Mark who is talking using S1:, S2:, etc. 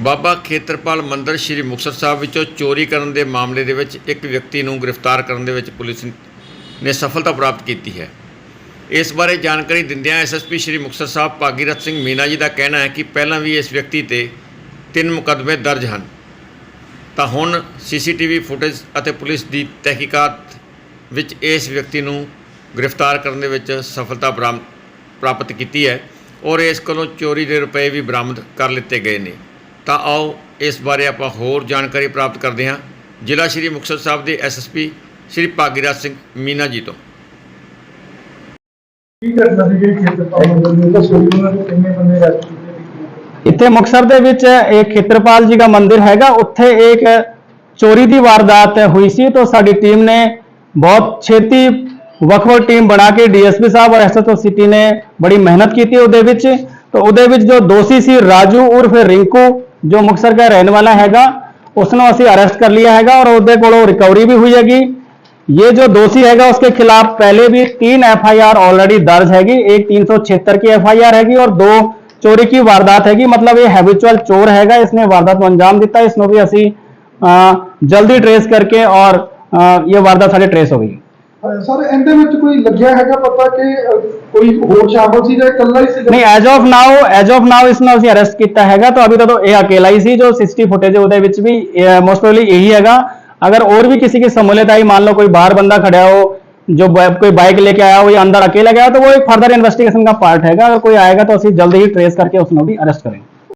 S1: ਬਾਬਾ ਖੇਤਰਪਾਲ ਮੰਦਰ ਸ੍ਰੀ ਮੁਕਤਸਰ ਸਾਹਿਬ ਵਿੱਚੋਂ ਚੋਰੀ ਕਰਨ ਦੇ ਮਾਮਲੇ ਦੇ ਵਿੱਚ ਇੱਕ ਵਿਅਕਤੀ ਨੂੰ ਗ੍ਰਿਫਤਾਰ ਕਰਨ ਦੇ ਵਿੱਚ ਪੁਲਿਸ ਨੇ ਸਫਲਤਾ ਪ੍ਰਾਪਤ ਕੀਤੀ ਹੈ। ਇਸ ਬਾਰੇ ਜਾਣਕਾਰੀ ਦਿੰਦਿਆਂ ਐਸਐਸਪੀ ਸ੍ਰੀ ਮੁਕਤਸਰ ਸਾਹਿਬ ਭਾਗੀਰਥ ਸਿੰਘ ਮੀਨਾ ਜੀ ਦਾ ਕਹਿਣਾ ਹੈ ਕਿ ਪਹਿਲਾਂ ਵੀ ਇਸ ਵਿਅਕਤੀ ਤੇ ਤਿੰਨ ਮੁਕੱਦਮੇ ਦਰਜ ਹਨ। ਤਾਂ ਹੁਣ ਸੀਸੀਟੀਵੀ ਫੁਟੇਜ ਅਤੇ ਪੁਲਿਸ ਦੀ ਤਹਿਕੀਕਾਤ ਵਿੱਚ ਇਸ ਵਿਅਕਤੀ ਨੂੰ ਗ੍ਰਿਫਤਾਰ ਕਰਨ ਦੇ ਵਿੱਚ ਸਫਲਤਾ ਬਰਾਮ- ਪ੍ਰਾਪਤ ਕੀਤੀ ਹੈ ਔਰ ਇਸ ਕੋਲੋਂ ਚੋਰੀ ਦੇ ਰੁਪਏ ਵੀ ਬਰਾਮਦ ਕਰ ਲਿੱਤੇ ਗਏ ਨੇ। ਤਾਂ ਆਓ ਇਸ ਬਾਰੇ ਆਪਾਂ ਹੋਰ ਜਾਣਕਾਰੀ ਪ੍ਰਾਪਤ ਕਰਦੇ ਹਾਂ। ਜ਼ਿਲ੍ਹਾ ਸ਼੍ਰੀ ਮੁਕਤਸਰ ਸਾਹਿਬ ਦੇ ਐਸਐਸਪੀ ਸ਼੍ਰੀ ਭਾਗੀਰਥ ਸਿੰਘ ਮੀਨਾ ਜੀ ਤੋਂ।
S2: ਇੱਥੇ ਮੁਕਤਸਰ ਦੇ ਵਿੱਚ ਇੱਕ ਖੇਤਰਪਾਲ ਜੀ ਦਾ ਮੰਦਿਰ ਹੈਗਾ। ਉੱਥੇ ਇੱਕ ਚੋਰੀ ਦੀ ਵਾਰਦਾਤ ਹੋਈ ਸੀ ਤਾਂ ਸਾਡੀ ਟੀਮ ਨੇ ਬਹੁਤ ਛੇਤੀ ਵੱਖ-ਵੱਖ ਟੀਮ ਬਣਾ ਕੇ ਡੀਐਸਪੀ ਸਾਹਿਬ ਔਰ ਐਸਐਸਓ ਸਿਟੀ ਨੇ ਬੜੀ ਮਿਹਨਤ ਕੀਤੀ ਉਹਦੇ ਵਿੱਚ। ਤਾਂ ਉਹਦੇ ਵਿੱਚ ਜੋ ਦੋਸ਼ੀ ਸੀ ਰਾਜੂ ਉਰਫ ਰਿੰਕੂ ਜੋ ਮੁਕਤਸਰ ਦਾ ਰਹਿਣ ਵਾਲਾ ਹੈਗਾ ਉਸ ਨੂੰ ਅਸੀਂ ਅਰੈਸਟ ਕਰ ਲਿਆ ਹੈਗਾ ਔਰ ਉਹਦੇ ਕੋਲੋਂ ਰਿਕਵਰੀ ਵੀ ਹੋਈ ਹੈਗੀ ये जो दोषी हैगा उसके खिलाफ पहले भी तीन एफआईआर ऑलरेडी दर्ज हैगी एक 376 की एफआईआर हैगी और दो चोरी की वारदात हैगी मतलब ये हैबिचुअल चोर हैगा इसने वारदात ਨੂੰ ਅੰਜਾਮ ਦਿੱਤਾ ਇਸ ਨੂੰ ਵੀ ਅਸੀਂ ਅਹ, ਜਲਦੀ ਟ੍ਰੇਸ ਕਰਕੇ ਔਰ ਅਹ, ਇਹ ਵਾਰਦਾਤ ਸਾਡੇ ਟ੍ਰੇਸ ਹੋ ਗਈ
S3: ਸਰ ਇਹਦੇ ਵਿੱਚ ਕੋਈ ਲੱਗਿਆ ਹੈਗਾ ਪਤਾ ਕਿ ਅਹ, ਕੋਈ ਹੋਰ ਸ਼ਾਮਲ ਸੀ ਜਾਂ ਇਕੱਲਾ ਹੀ ਸੀ
S2: ਨਹੀਂ as of now as of now ਇਸ ਨੂੰ ਅਸੀਂ ਅਰੈਸਟ ਕੀਤਾ ਹੈਗਾ ਤਾਂ ਅਭੀ ਤੱਕ ਇਹ ਅਕੇਲਾ ਹੀ ਸੀ ਜੋ 60 ਫੁਟੇਜ ਉਹਦੇ ਵਿੱਚ ਵੀ ਮੋਸਟ ਪ੍ਰੋਬਬਲੀ ਇਹੀ ਹੈਗਾ अगर और भी किसी की सहूलियत आई मान लो कोई बाहर बंदा खड़ा हो जो ब- कोई बाइक लेके आया हो या अंदर अकेला गया तो वो एक फर्दर इन्वेस्टिगेशन का पार्ट हैगा अगर कोई आएगा तो ਅਸੀਂ जल्द ही ट्रेस करके उसको भी अरेस्ट करेंगे